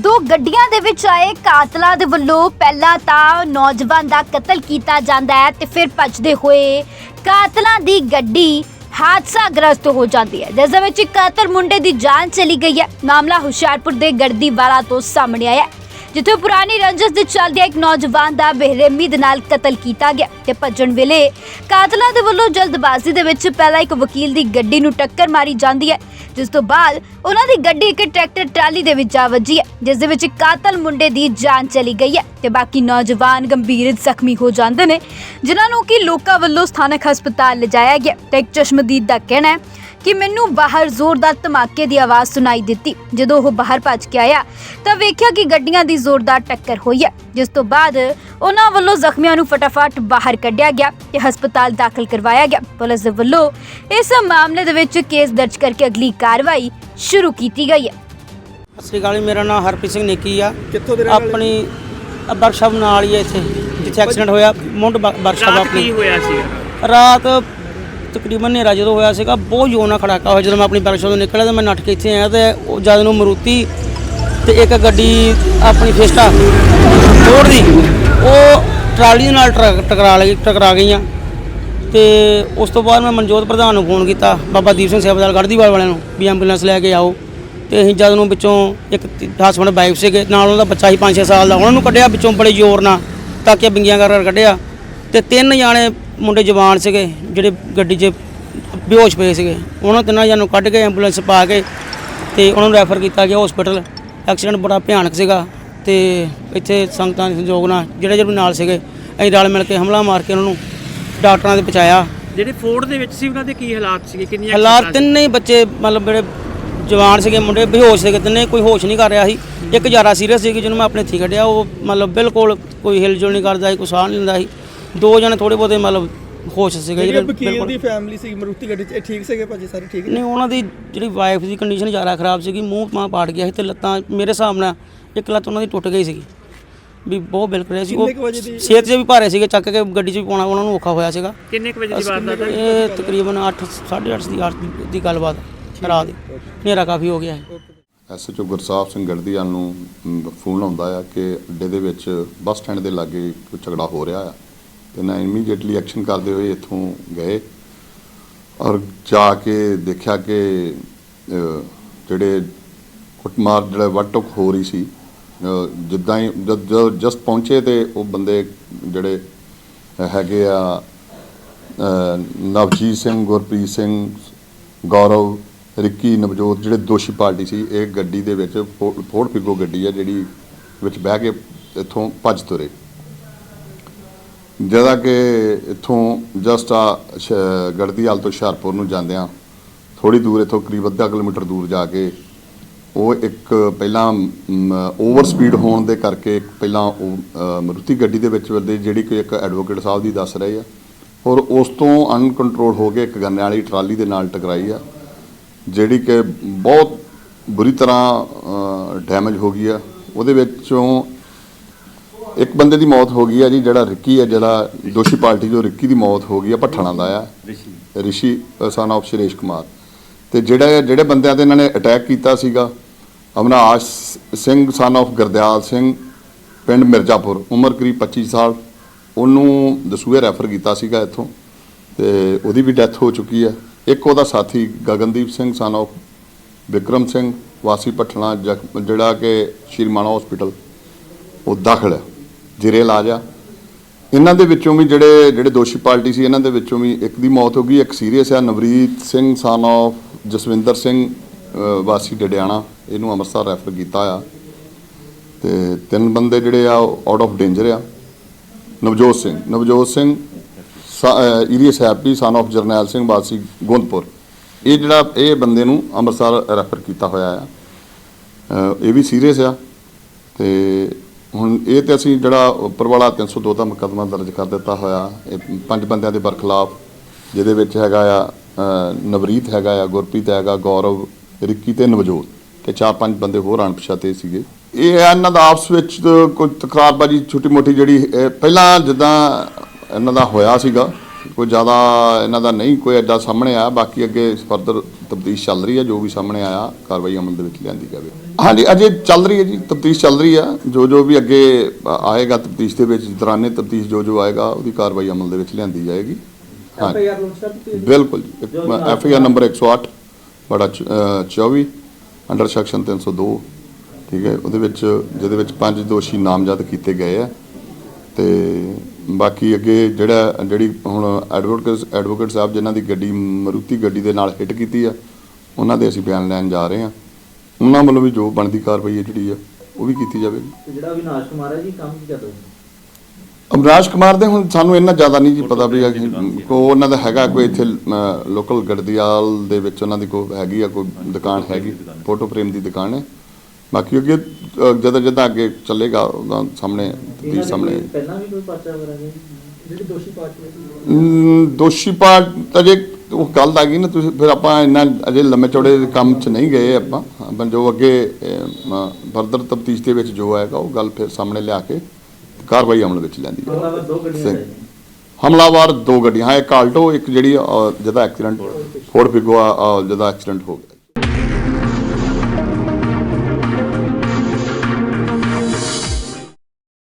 ਦੋ ਗੱਡੀਆਂ ਦੇ ਵਿੱਚ ਆਏ ਕਾਤਲਾਂ ਦੇ ਵੱਲੋਂ ਪਹਿਲਾਂ ਤਾਂ ਨੌਜਵਾਨ ਦਾ ਕਤਲ ਕੀਤਾ ਜਾਂਦਾ ਹੈ ਤੇ ਫਿਰ ਭੱਜਦੇ ਹੋਏ ਕਾਤਲਾਂ ਦੀ ਗੱਡੀ ਹਾਦਸਾਗ੍ਰਸਤ ਹੋ ਜਾਂਦੀ ਹੈ। ਜਿਸ ਦੇ ਵਿੱਚ ਇੱਕ ਕਾਤਲ ਮੁੰਡੇ ਦੀ ਜਾਨ ਚਲੀ ਗਈ ਹੈ। ਮਾਮਲਾ ਹੁਸ਼ਿਆਰਪੁਰ ਦੇ ਗੜਦੀਵਾਲਾ ਤੋਂ ਸਾਹਮਣੇ ਆਇਆ ਹੈ। ਜਿੱਥੇ ਪੁਰਾਣੀ ਰੰਜਸ ਦੇ ਚੱਲਦਿਆਂ ਇੱਕ ਨੌਜਵਾਨ ਦਾ ਬੇਰਹਿਮੀ ਦੇ ਨਾਲ ਕਤਲ ਕੀਤਾ ਗਿਆ ਤੇ ਭੱਜਣ ਵੇਲੇ ਕਾਤਲਾਂ ਦੇ ਵੱਲੋਂ ਜਲਦਬਾਜ਼ੀ ਦੇ ਵਿੱਚ ਪਹਿਲਾਂ ਇੱਕ ਵਕੀਲ ਦੀ ਗੱਡੀ ਨੂੰ ਟੱਕਰ ਮਾਰੀ ਜਾਂਦੀ ਹੈ, ਜਿਸ ਤੋਂ ਬਾਅਦ ਉਹਨਾਂ ਦੀ ਗੱਡੀ ਇੱਕ ਟਰੈਕਟਰ ਟਰਾਲੀ ਦੇ ਵਿੱਚ ਜਾ ਵੱਜੀ ਹੈ, ਜਿਸ ਦੇ ਵਿੱਚ ਕਾਤਲ ਮੁੰਡੇ ਦੀ ਜਾਨ ਚਲੀ ਗਈ ਹੈ ਤੇ ਬਾਕੀ ਨੌਜਵਾਨ ਗੰਭੀਰ ਜ਼ਖਮੀ ਹੋ ਜਾਂਦੇ ਨੇ, ਜਿਨ੍ਹਾਂ ਨੂੰ ਕਿ ਲੋਕਾਂ ਵੱਲੋਂ ਸਥਾਨਕ ਹਸਪਤਾਲ ਲਿਜਾਇਆ ਗਿਆ। ਤੇ ਇੱਕ ਚਸ਼ਮਦੀਦ ਦਾ ਕਹਿਣਾ ਹੈ ਕਿ ਮੈਨੂੰ ਬਾਹਰ ਜ਼ੋਰਦਾਰ ਧਮਾਕੇ ਦੀ ਆਵਾਜ਼ ਸੁਣਾਈ ਦਿੱਤੀ। ਜਦੋਂ ਉਹ ਬਾਹਰ ਭੱਜ ਕੇ ਆਇਆ ਤਾਂ ਵੇਖਿਆ ਕਿ ਗੱਡੀਆਂ ਦੀ ਜ਼ੋਰਦਾਰ ਟੱਕਰ ਹੋਈ ਹੈ ਜਿਸ ਤੋਂ ਬਾਅਦ ਉਹਨਾਂ ਵੱਲੋਂ ਜ਼ਖਮੀਆਂ ਨੂੰ ਫਟਾਫਟ ਬਾਹਰ ਕੱਢਿਆ ਗਿਆ ਤੇ ਹਸਪਤਾਲ ਦਾਖਲ ਕਰਵਾਇਆ ਗਿਆ। ਪੁਲਿਸ ਦੇ ਵੱਲੋਂ ਇਸ ਮਾਮਲੇ ਦੇ ਵਿੱਚ ਕੇਸ ਦਰਜ ਕਰਕੇ ਅਗਲੀ ਕਾਰਵਾਈ ਸ਼ੁਰੂ ਕੀਤੀ ਗਈ ਹੈ। ਸਤਿ ਸ਼੍ਰੀ ਅਕਾਲ ਜੀ ਮੇਰਾ ਨਾਮ ਹਰਪ੍ਰੀਤ ਸਿੰਘ ਨੇਕੀ ਆ। ਕਿੱਥੋਂ ਦੇ ਰਹਿਣ ਵਾਲੇ? ਆਪਣੀ ਵਰਕਸ਼ਾਪ ਨਾਲ ਹੀ ਆ ਇੱਥੇ ਜਿੱਥੇ ਐਕਸੀਡੈਂਟ ਹੋਇਆ ਮੁੰਡ ਵਰਕਸ਼ਾਪ ਰਾਤ ਆਪਣੀ। ਕੀ ਹੋਇਆ ਸੀ? ਰਾਤ ਤਕਰੀਬਨ ਹਨੇਰਾ ਜਦੋਂ ਹੋਇਆ ਸੀਗਾ, ਬਹੁਤ ਜ਼ੋਰ ਨਾਲ ਖੜਾਕਾ ਹੋਇਆ। ਜਦੋਂ ਮੈਂ ਆਪਣੀ ਵਰਕਸ਼ਾਪ ਤੋਂ ਨਿਕਲਿਆ ਤਾਂ ਮੈਂ ਨੱਠ ਕੇ ਇੱਥੇ ਆਇਆ ਤੇ ਉਹ ਜਦ ਨੂੰ ਮਰੂਤੀ ਤੇ ਇੱਕ ਗੱਡੀ ਆਪਣੀ ਫੇਸਟਾ ਫੋੜ ਦੀ ਉਹ ਟਰਾਲੀ ਦੇ ਨਾਲ ਟਰਕ- ਟਕਰਾ ਲਈ, ਟਕਰਾ ਗਈਆਂ। ਤੇ ਉਸ ਤੋਂ ਬਾਅਦ ਮੈਂ ਮਨਜੋਤ ਪ੍ਰਧਾਨ ਨੂੰ ਫੋਨ ਕੀਤਾ, ਬਾਬਾ ਦੀਪ ਸਿੰਘ ਸੇਵਾਦਾਰ ਗੜਦੀਵਾਲ ਵਾਲਿਆਂ ਨੂੰ ਵੀ ਐਂਬੂਲੈਂਸ ਲੈ ਕੇ ਆਓ। ਤੇ ਅਸੀਂ ਜਦ ਨੂੰ ਵਿੱਚੋਂ ਇੱਕ ਹਸਬੰਡ ਬਾਈਕ ਸੀਗੇ, ਨਾਲ ਉਹਨਾਂ ਦਾ ਬੱਚਾ ਸੀ 5-6 ਸਾਲ ਦਾ, ਉਹਨਾਂ ਨੂੰ ਕੱਢਿਆ ਵਿੱਚੋਂ ਬੜੇ ਜ਼ੋਰ ਨਾਲ, ਤਾਂ ਕਿ ਬਿੰਗੀਆਂ ਕਰ ਕਰ ਕੱਢਿਆ। ਤੇ ਤਿੰਨ ਜਾਣੇ ਮੁੰਡੇ ਜਵਾਨ ਸੀਗੇ ਜਿਹੜੇ ਗੱਡੀ 'ਚ ਬੇਹੋਸ਼ ਪਏ ਸੀਗੇ। ਉਹਨਾਂ ਤਿੰਨਾਂ ਜਾਨੂੰ ਕੱਢ ਕੇ ਐਂਬੂਲੈਂਸ ਪਾ ਕੇ ਤੇ ਉਹਨਾਂ ਨੂੰ ਰੈਫਰ ਕੀਤਾ ਗਿਆ ਹਸਪੀਟਲ ਐਕਸੀਡੈਂਟ ਬੜਾ ਭਿਆਨਕ ਸੀਗਾ ਤੇ ਇੱਥੇ ਸੰਗਤਾਂ ਦੇ ਸੰਯੋਗ ਨਾਲ ਜਿਹੜੇ ਜਿਹੜੇ ਨਾਲ ਸੀਗੇ ਅਸੀਂ ਰਲ ਮਿਲ ਕੇ ਹਮਲਾ ਮਾਰ ਕੇ ਉਹਨਾਂ ਨੂੰ ਡਾਕਟਰਾਂ ਦੇ ਪਹੁੰਚਾਇਆ। ਜਿਹੜੇ ਫੋਰਡ ਦੇ ਵਿੱਚ ਸੀ ਉਹਨਾਂ ਦੇ ਕੀ ਹਾਲਾਤ ਸੀਗੇ? ਕਿੰਨੀਆਂ ਹਾਲਾਤ? ਤਿੰਨੇ ਹੀ ਬੱਚੇ ਮਤਲਬ ਜਿਹੜੇ ਜਵਾਨ ਸੀਗੇ ਮੁੰਡੇ ਬੇਹੋਸ਼ ਸੀਗੇ ਤਿੰਨੇ ਕੋਈ ਹੋਸ਼ ਨਹੀਂ ਕਰ ਰਿਹਾ ਸੀ। ਇੱਕ ਜ਼ਿਆਦਾ ਸੀਰੀਅਸ ਸੀ ਜਿਹਨੂੰ ਮੈਂ ਆਪਣੇ ਇੱਥੇ ਕੱਢਿਆ। ਉਹ ਮਤਲਬ ਬਿਲਕੁਲ ਕੋਈ ਹਿਲਜੁਲ ਨਹੀਂ ਕਰਦਾ ਸੀ ਕੋਈ ਸਾਹ ਨਹੀਂ ਲੈਂਦਾ ਸੀ। ਦੋ ਜਣੇ ਥੋੜੇ ਬਹੁਤੇ ਮਤਲਬ ਹੋਸ਼ ਸੀਗੇ ਜਿਹੜੇ ਜਿਹੜੇ ਵਕੀਲ ਦੀ ਫੈਮਿਲੀ ਸੀ ਮਰੂਤੀ ਗੱਡੀ 'ਚ ਇਹ ਠੀਕ ਸੀਗੇ ਭਾਜੀ ਸਾਰੇ ਠੀਕ ਨੇ? ਨਹੀਂ ਉਹਨਾਂ ਦੀ ਜਿਹੜੀ ਵਾਈਫ ਦੀ ਕੰਡੀਸ਼ਨ ਜ਼ਿਆਦਾ ਖਰਾਬ ਸੀਗੀ ਮੂੰਹ ਮਾਂ ਪਾੜ ਗਿਆ ਸੀ ਤੇ ਲੱਤਾਂ ਮੇਰੇ ਹਿਸਾਬ ਨਾਲ ਇੱਕ ਲੱਤ ਉਹਨਾਂ ਦੀ ਟੁੱਟ ਗਈ ਸੀਗੀ। ਵੀ ਬਹੁਤ ਬਿਲਕੁਲ ਰਿਹਾ ਸੀ। ਕਿੰਨੇ ਕੁ ਉਹ ਵਜੇ ਦੀ- ਸਿਹਤ 'ਚ ਵੀ ਭਾਰੇ ਸੀਗੇ ਚੱਕ ਕੇ ਗੱਡੀ 'ਚ ਵੀ ਪਾਉਣਾ ਉਹਨਾਂ ਨੂੰ ਔਖਾ ਹੋਇਆ ਸੀਗਾ। ਕਿੰਨੇ ਕੁ ਵਜੇ ਦੀ ਵਾਰਦਾਤ ਹੈ ਇਹ ਤਕਰੀਬਨ 8 8:30 ਦੀ ਅੱਠ ਦੀ- ਗੱਲਬਾਤ ਰਾਤ ਦੀ। ਹਨੇਰਾ ਕਾਫੀ ਹੋ ਗਿਆ ਹੈ। ਐਸਐਚਓ ਗੁਰਸਾਹਿਬ ਸਿੰਘ ਗੜਦੀਵਾਲ ਨੂੰ ਮ, ਫੋਨ ਆਉਂਦਾ ਆ ਕਿ ਅੱਡੇ ਦੇ ਵਿੱਚ ਬੱਸ ਸਟੈਂਡ ਦੇ ਲਾਗੇ ਕੋਈ ਝਗੜਾ ਹੋ ਰਿਹਾ ਆ। ਤੇ ਨਾ ਇਮੀਡੀਏਟਲੀ ਐਕਸ਼ਨ ਕਰਦੇ ਹੋਏ ਇੱਥੋਂ ਗਏ ਔਰ ਜਾ ਕੇ ਦੇਖਿਆ ਕਿ ਜਿਹੜੇ ਕੁੱਟਮਾਰ ਜਿਹੜਾ ਵਟਕ ਹੋ ਰਹੀ ਸੀ ਜਿੱਦਾਂ ਹੀ ਜਦ ਜਸਟ ਪਹੁੰਚੇ ਤੇ ਉਹ ਬੰਦੇ ਜਿਹੜੇ ਹੈਗੇ ਆ ਨਵਜੀਤ ਸਿੰਘ, ਗੁਰਪ੍ਰੀਤ ਸਿੰਘ, ਗੌਰਵ, ਰਿੱਕੀ, ਨਵਜੋਤ ਜਿਹੜੇ ਦੋਸ਼ੀ ਪਾਰਟੀ ਸੀ, ਇਹ ਗੱਡੀ ਦੇ ਵਿੱਚ ਫੋ- ਫੋਰਡ ਪਿਗੋ ਗੱਡੀ ਆ ਜਿਹੜੀ ਵਿੱਚ ਬਹਿ ਕੇ ਇੱਥੋਂ ਭੱਜ ਤੁਰੇ। ਜਿਹੜਾ ਕਿ ਇੱਥੋਂ ਜਸਟ ਆ ਸ਼- ਗੜਦੀਵਾਲ ਤੋਂ ਹੁਸ਼ਿਆਰਪੁਰ ਨੂੰ ਜਾਂਦਿਆਂ ਥੋੜੀ ਦੂਰ ਇੱਥੋਂ ਕਰੀਬ ਅੱਧਾ ਕਿਲੋਮੀਟਰ ਦੂਰ ਜਾ ਕੇ ਉਹ ਇੱਕ ਪਹਿਲਾਂ ਓਵਰ ਸਪੀਡ ਹੋਣ ਦੇ ਕਰਕੇ ਇੱਕ ਪਹਿਲਾਂ ਉਹ ਅ, ਮਰੂਤੀ ਗੱਡੀ ਦੇ ਵਿੱਚ ਵੱਦੇ ਜਿਹੜੀ ਕਿ ਇੱਕ ਐਡਵੋਕੇਟ ਸਾਹਿਬ ਦੀ ਦੱਸ ਰਹੇ ਆ। ਔਰ ਉਸ ਤੋਂ ਅਨਕੰਟਰੋਲ ਹੋ ਕੇ ਇੱਕ ਗੰਨੇ ਵਾਲੀ ਟਰਾਲੀ ਦੇ ਨਾਲ ਟਕਰਾਈ ਆ ਜਿਹੜੀ ਕਿ ਬਹੁਤ ਬੁਰੀ ਤਰ੍ਹਾਂ ਡੈਮੇਜ ਹੋ ਗਈ ਆ। ਉਹਦੇ ਵਿੱਚੋਂ ਇੱਕ ਬੰਦੇ ਦੀ ਮੌਤ ਹੋ ਗਈ ਆ ਜੀ ਜਿਹੜਾ ਰਿੱਕੀ ਆ ਜਿਹੜਾ ਦੋਸ਼ੀ ਪਾਰਟੀ ਜੋ ਰਿੱਕੀ ਦੀ ਮੌਤ ਹੋ ਗਈ ਆ ਭੱਠਣਾ ਦਾ ਆ। ਰਿਸ਼ੀ। Son of Shresh Kumar. ਤੇ ਜਿਹੜਾ ਜਿਹੜੇ ਬੰਦਿਆਂ ਤੇ ਇਹਨਾਂ ਨੇ ਅਟੈਕ ਕੀਤਾ ਸੀਗਾ ਅਵਨਾਸ਼ ਸਿੰਘ ਸਨ ਆਫ ਗੁਰਦਿਆਲ ਸਿੰਘ ਪਿੰਡ ਮਿਰਜ਼ਾਪੁਰ ਉਮਰ ਕਰੀਬ 25 ਸਾਲ ਉਹਨੂੰ ਦਸੂਹੇ ਰੈਫਰ ਕੀਤਾ ਸੀਗਾ ਇੱਥੋਂ ਤੇ ਉਹਦੀ ਵੀ ਡੈਥ ਹੋ ਚੁੱਕੀ ਹੈ ਇੱਕ ਉਹਦਾ ਸਾਥੀ ਗਗਨਦੀਪ ਸਿੰਘ ਸਨ ਆਫ ਵਿਕਰਮ ਸਿੰਘ ਵਾਸੀ ਜਖ- ਜਿਹੜਾ ਕਿ ਸ਼੍ਰੀ ਮਾਣਾ ਹਸਪੀਟਲ ਉਹ ਦਾਖਲ ਹੈ, ਜਿਰੇ ਇਲਾਜ ਆ। ਇਹਨਾਂ ਦੇ ਵਿੱਚੋਂ ਵੀ ਜਿਹੜੇ ਜਿਹੜੇ ਦੋਸ਼ੀ ਪਾਰਟੀ ਸੀ, ਇਹਨਾਂ ਦੇ ਵਿੱਚੋਂ ਵੀ ਇੱਕ ਦੀ ਮੌਤ ਹੋ ਗਈ, ਇੱਕ ਸੀਰੀਅਸ ਆ। ਨਵਰੀਤ ਸਿੰਘ ਸਨ ਆਫ ਜਸਵਿੰਦਰ ਸਿੰਘ ਵਾਸੀ ਡਡਿਆਣਾ, ਇਹਨੂੰ ਅੰਮ੍ਰਿਤਸਰ ਰੈਫਰ ਕੀਤਾ ਆ। ਤੇ ਤਿੰਨ ਬੰਦੇ ਜਿਹੜੇ ਆ ਆਊਟ ਆਫ ਡੇਂਜਰ ਆ। Navjot Singh Navjot Singh ਇਰੀਅਸ Happy son of Jarnail Singh, ਵਾਸੀ ਗੋਂਦਪੁਰ। ਇਹ ਜਿਹੜਾ, ਇਹ ਬੰਦੇ ਨੂੰ ਅੰਮ੍ਰਿਤਸਰ ਰੈਫਰ ਕੀਤਾ ਹੋਇਆ ਆ। ਇਹ ਵੀ ਸੀਰੀਅਸ ਆ। ਤੇ ਇਹ ਤੇ ਅਸੀਂ ਜਿਹੜਾ ਉੱਪਰ ਵਾਲਾ 302 ਦਾ ਮੁਕੱਦਮਾ ਦਰਜ ਕਰ ਦਿੱਤਾ ਹੋਇਆ, ਇਹ ਪੰਜ ਬੰਦਿਆਂ ਦੇ ਬਰਖਲਾਫ, ਜਿਹਦੇ ਵਿੱਚ ਹੈਗਾ ਆ ਨਵਰੀਤ ਹੈਗਾ ਆ, ਗੁਰਪ੍ਰੀਤ ਹੈਗਾ, ਗੌਰਵ, ਰਿੱਕੀ ਤੇ ਨਵਜੋਤ ਤੇ ਚਾਰ ਪੰਜ ਬੰਦੇ ਹੋਰ ਅਣਪਛਾਤੇ ਸੀਗੇ। ਇਹ ਇਹਨਾਂ ਦਾ ਆਪਸ ਵਿੱਚ ਕੋਈ ਤਕਰਾਰਬਾਜੀ ਛੋਟੀ ਮੋਟੀ ਜਿਹੜੀ ਪਹਿਲਾਂ ਜਿੱਦਾਂ ਇਹਨਾਂ ਦਾ ਹੋਇਆ ਸੀਗਾ ਕੋਈ ਜ਼ਿਆਦਾ ਇਹਨਾਂ ਦਾ ਨਹੀਂ ਕੋਈ ਐਡਾ ਸਾਹਮਣੇ ਆਇਆ ਬਾਕੀ ਅੱਗੇ ਫਰਦਰ ਤਫਤੀਸ਼ ਚੱਲ ਰਹੀ ਹੈ ਜੋ ਵੀ ਸਾਹਮਣੇ ਆਇਆ ਕਾਰਵਾਈ ਅਮਲ ਦੇ ਵਿੱਚ ਲਿਆਂਦੀ ਜਾਵੇ। ਹਾਂਜੀ ਅਜੇ ਚੱਲ ਰਹੀ ਹੈ ਜੀ ਤਫਤੀਸ਼ ਚੱਲ ਰਹੀ ਹੈ ਜੋ ਜੋ ਵੀ ਅੱਗੇ ਆ- ਆਏਗਾ ਤਫਤੀਸ਼ ਦੇ ਵਿੱਚ ਦੌਰਾਨੇ ਤਫਤੀਸ਼ ਜੋ ਜੋ ਆਏਗਾ ਉਹਦੀ ਕਾਰਵਾਈ ਅਮਲ ਦੇ ਵਿੱਚ ਲਿਆਂਦੀ ਜਾਏਗੀ। ਹਾਂ। ਬਿਲਕੁਲ ਜੀ ਐਫ ਆਈ ਆਰ ਨੰਬਰ 108 ਬੜਾ ਚ- ਅ, 24 ਅੰਡਰ ਸੈਕਸ਼ਨ 302 ਠੀਕ ਹੈ ਉਹਦੇ ਵਿੱਚ ਜਿਹਦੇ ਵਿੱਚ ਪੰਜ ਦੋਸ਼ੀ ਨਾਮਜ਼ਦ ਕੀਤੇ ਗਏ ਆ ਤੇ ਬਾਕੀ ਅੱਗੇ ਜਿਹੜਾ ਜਿਹੜੀ ਹੁਣ ਐਡਵੋਕੇਟ ਐਡਵੋਕੇਟ ਸਾਹਿਬ ਜਿਨ੍ਹਾਂ ਦੀ ਗੱਡੀ ਮਰੂਤੀ ਗੱਡੀ ਦੇ ਨਾਲ ਹਿੱਟ ਕੀਤੀ ਆ ਉਹਨਾਂ ਦੇ ਅਸੀਂ ਬਿਆਨ ਲੈਣ ਜਾ ਰਹੇ ਹਾਂ। ਉਹਨਾਂ ਵੱਲੋਂ ਵੀ ਜੋ ਬਣਦੀ ਕਾਰਵਾਈ ਹੈ ਜਿਹੜੀ ਆ ਉਹ ਵੀ ਕੀਤੀ ਜਾਵੇਗੀ ਤੇ ਜਿਹੜਾ ਅਵਿਨਾਸ਼ ਕੁਮਾਰ ਹੈ ਜੀ ਕੰਮ ਕੀ ਕਰਦਾ? ਅਮਰਾਜ ਕੁਮਾਰ ਦੇ ਹੁਣ ਸਾਨੂੰ ਇੰਨਾ ਜ਼ਿਆਦਾ ਨਹੀਂ ਜੀ ਪਤਾ ਵੀ ਕੋ ਉਹਨਾਂ ਦਾ ਹੈਗਾ ਕੋਈ ਇੱਥੇ ਲੋਕਲ ਗੜਦੀਆਲ ਦੇ ਵਿੱਚ ਉਹਨਾਂ ਦੀ ਕੋਈ ਹੈਗੀ ਆ ਕੋਈ ਦੁਕਾਨ ਹੈਗੀ ਫੋਟੋ ਫਰੇਮ ਦੀ ਦੁਕਾਨ ਹੈ। ਬਾਕੀ ਅੱਗੇ ਅ, ਜਦੋਂ ਜਦੋਂ ਅੱਗੇ ਚੱਲੇਗਾ ਉਹਦਾ ਸਾਹਮਣੇ ਦੀ ਸਾਹਮਣੇ। ਪਹਿਲਾਂ ਵੀ ਕੋਈ ਪਰਚਾ ਵਗੈਰਾ ਜਿਹੜੀ ਦੋਸ਼ੀ ਪਾਰਟੀ ਅਮ, ਦੋਸ਼ੀ ਪਾਰਟ ਅਜੇ ਉਹ ਗੱਲ ਆ ਗਈ ਨਾ ਤੁਸੀਂ ਫਿਰ ਆਪਾਂ ਇੰਨਾ ਅਜੇ ਲੰਮੇ ਚੌੜੇ ਕੰਮ 'ਚ ਨਹੀਂ ਗਏ ਆਪਾਂ। ਆਪਾਂ ਜੋ ਅੱਗੇ ਫਰਦਰ ਤਫਤੀਸ਼ ਦੇ ਵਿੱਚ ਜੋ ਆਏਗਾ ਉਹ ਗੱਲ ਫਿਰ ਸਾਹਮਣੇ ਲਿਆ ਕੇ ਕਾਰਵਾਈ ਅਮਲ ਵਿੱਚ ਲੈਂਦੀ ਹੈ। ਉਹਨਾਂ ਦੋ ਗੱਡੀਆਂ। ਹੈ ਹਮਲਾਵਰ ਦੋ ਗੱਡੀਆਂ ਹਾਂ ਇੱਕ ਆਲਟੋ ਇੱਕ ਜਿਹੜੀ ਅ, ਜਿਹਦਾ ਐਕਸੀਡੈਂਟ ਫੋਰਡ ਫਿਗੋ। ਜਿਹਦਾ ਐਕਸੀਡੈਂਟ ਹੋ ਗਿਆ।